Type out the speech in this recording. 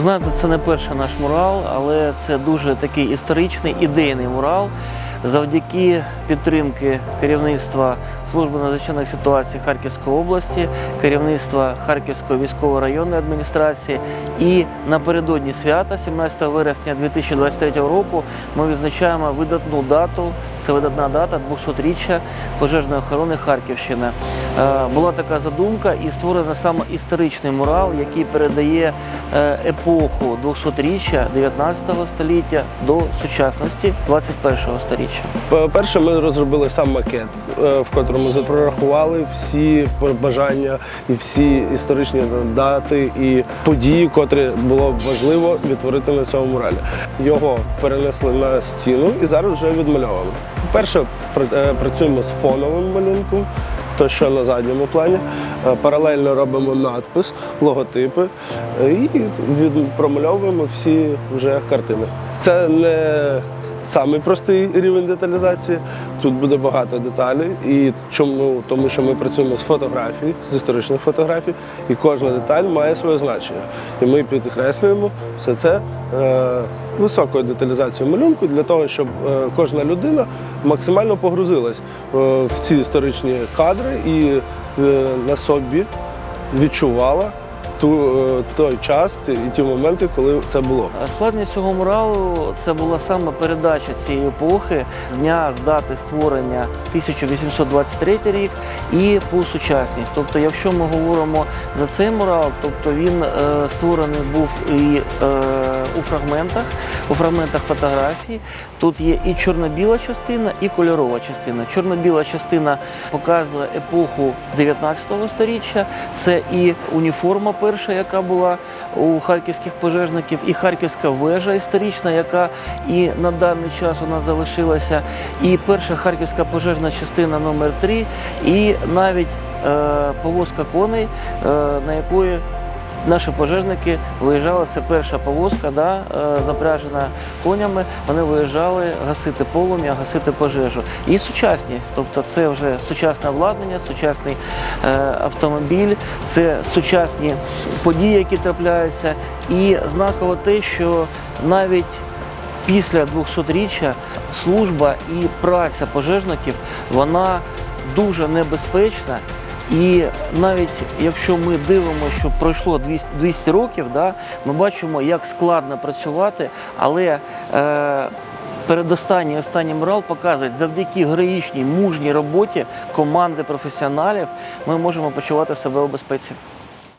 Знаєте, це не перший наш мурал, але це дуже такий історичний ідейний мурал. Завдяки підтримки керівництва служби надзвичайних ситуацій Харківської області, керівництва Харківської військової районної адміністрації. І напередодні свята, 17 вересня 2023 року, ми відзначаємо видатну дату. Це видатна дата 200-річчя пожежної охорони Харківщини. Е, Була така задумка і створено саме історичний мурал, який передає епоху 200-річчя 19 століття до сучасності 21 століття. Перше, ми розробили сам макет, е, в котрому прорахували всі бажання і всі історичні дати і події, котрі було важливо відтворити на цьому муралі. Його перенесли на стіну і зараз вже відмальовано. Перше, пр- е, працюємо з фоновим малюнком, то що на задньому плані. Е, Паралельно робимо надпис, логотипи е, і промальовуємо всі вже картини. Це не самий простий рівень деталізації. Тут буде багато деталей. І чому? Тому що ми працюємо з фотографій, з історичних фотографій, і кожна деталь має своє значення. І ми підкреслюємо все це е, високою деталізацією малюнку для того, щоб е, кожна людина максимально погрузилась е, в ці історичні кадри і е, на собі відчувала ту, е, той час і ті моменти, коли це було. Е, Складність цього муралу це була саме передача цієї епохи з дня з дати створення 1823 рік і по сучасність. Тобто, якщо ми говоримо за цей мурал, тобто він е, створений був і е, у фрагментах, у фрагментах фотографій. Тут є і чорно-біла частина, і кольорова частина. Чорно-біла частина показує епоху 19 століття. Це і уніформа перша, яка була у харківських пожежників, і харківська вежа історична, яка і на даний час у нас залишилася, і перша харківська пожежна частина номер 3 і навіть е, повозка коней, е, на якої Наші пожежники виїжджали, це перша повозка, да, е, запряжена конями. Вони виїжджали гасити полум'я, гасити пожежу. І сучасність, тобто це вже сучасне обладнання, сучасний е, автомобіль, це сучасні події, які трапляються. І знаково те, що навіть після 200-річчя служба і праця пожежників вона дуже небезпечна. І навіть якщо ми дивимося, що пройшло 200 200 років, да, ми бачимо, як складно працювати, але е, передостанній останній мурал показує, завдяки героїчній, мужній роботі команди професіоналів ми можемо почувати себе у безпеці.